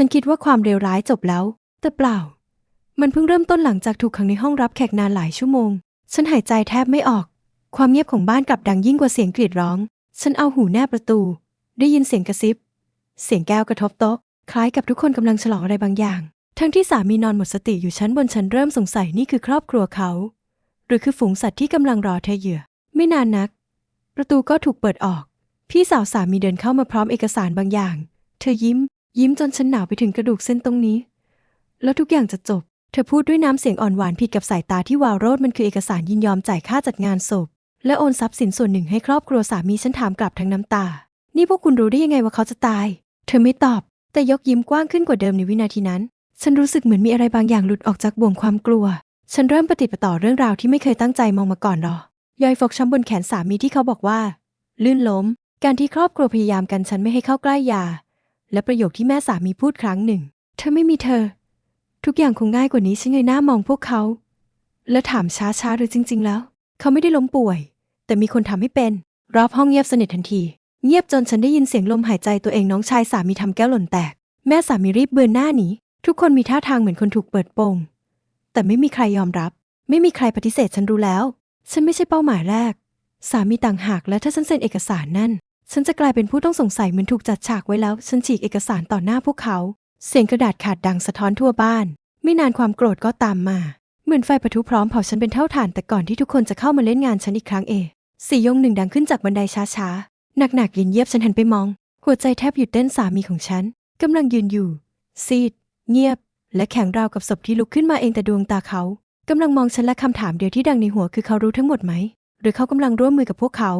ฉันคิดว่าความเลวร้ายจบแล้ว แต่เปล่า มันเพิ่งเริ่มต้นหลังจากถูกขังในห้องรับแขกนานหลายชั่วโมง ฉันหายใจแทบไม่ออก ความเงียบของบ้านกลับดังยิ่งกว่าเสียงกรีดร้อง ฉันเอาหูแนบประตู ได้ยินเสียงกระซิบ เสียงแก้วกระทบโต๊ะ คล้ายกับทุกคนกำลังฉลองอะไรบางอย่าง ทั้งที่สามีนอนหมดสติอยู่ชั้นบนฉันเริ่มสงสัยนี่คือครอบครัวเขา หรือคือฝูงสัตว์ที่กำลังรอเธอเหยื่อ ไม่นานนัก ประตูก็ถูกเปิดออก พี่สาวสามีเดินเข้ามาพร้อมเอกสารบางอย่าง เธอยิ้ม ยิ้มจนฉันหนาวไปถึงกระดูกเส้นตรงนี้ แล้วทุกอย่างจะจบ เธอพูดด้วยน้ำเสียงอ่อนหวานผิดกับสายตาที่วาวโรดมันคือเอกสารยินยอมจ่ายค่าจัดงานศพ และโอนทรัพย์สินส่วนหนึ่งให้ครอบครัวสามีฉันถามกลับทั้งน้ำตา นี่พวกคุณรู้ได้ยังไงว่าเขาจะตาย เธอไม่ตอบ แต่ยกยิ้มกว้างขึ้นกว่าเดิมในวินาทีนั้น ฉันรู้สึกเหมือนมีอะไรบางอย่างหลุดออกจากบ่วงความกลัว ฉันเริ่มปฏิปต่อเรื่องราวที่ไม่เคยตั้งใจมองมาก่อนหรอยอยฟกช้ำบนแขนสามีที่เขาบอกว่า ลื่นล้ม การที่ครอบครัวพยายามกันฉันไม่ให้เข้าใกล้ยา และประโยคที่แม่สามีพูดครั้งหนึ่ง เธอไม่มีเธอ ทุกอย่างคงง่ายกว่านี้ฉันเงยหน้ามองพวกเขา และถามช้าๆหรือจริง ๆ แล้ว เขาไม่ได้ล้มป่วย แต่มีคนทำให้เป็น รอบห้องเงียบสนิททันที เงียบจนฉันได้ยินเสียงลมหายใจตัวเองน้องชายสามีทำแก้วหล่นแตก แม่สามีรีบเบือนหน้าหนีทุกคนมีท่าทางเหมือนคนถูกเปิดโปง แต่ไม่มีใครยอมรับ ไม่มีใครปฏิเสธฉันรู้แล้ว ฉันไม่ใช่เป้าหมายแรก สามีต่างหากและถ้าฉันเซ็นเอกสารนั่น ฉันจะกลายเป็นผู้ต้องสงสัยเหมือนถูกจัดฉากไว้แล้ว ฉันฉีกเอกสารต่อหน้าพวกเขา เสียงกระดาษขาดดังสะท้อนทั่วบ้าน ไม่นานความโกรธก็ตามมา เหมือนไฟปะทุพร้อมเผาฉันเป็นเท่าฐาน แต่ก่อนที่ทุกคนจะเข้ามาเล่นงานฉันอีกครั้งเอสี่ยงหนึ่งดังขึ้นจากบันไดช้าๆ หนักๆเยินเยียบฉันหันไปมอง หัวใจแทบหยุดเต้นสามีของฉันกำลังยืนอยู่ ซีด เงียบ และแข็งราวกับศพที่ลุกขึ้นมาเองแต่ดวงตาเขากำลังมองฉันและคำถามเดียวที่ดังในหัวคือเขารู้ทั้งหมดไหม หรือเขากำลังร่วมมือกับพวกเขา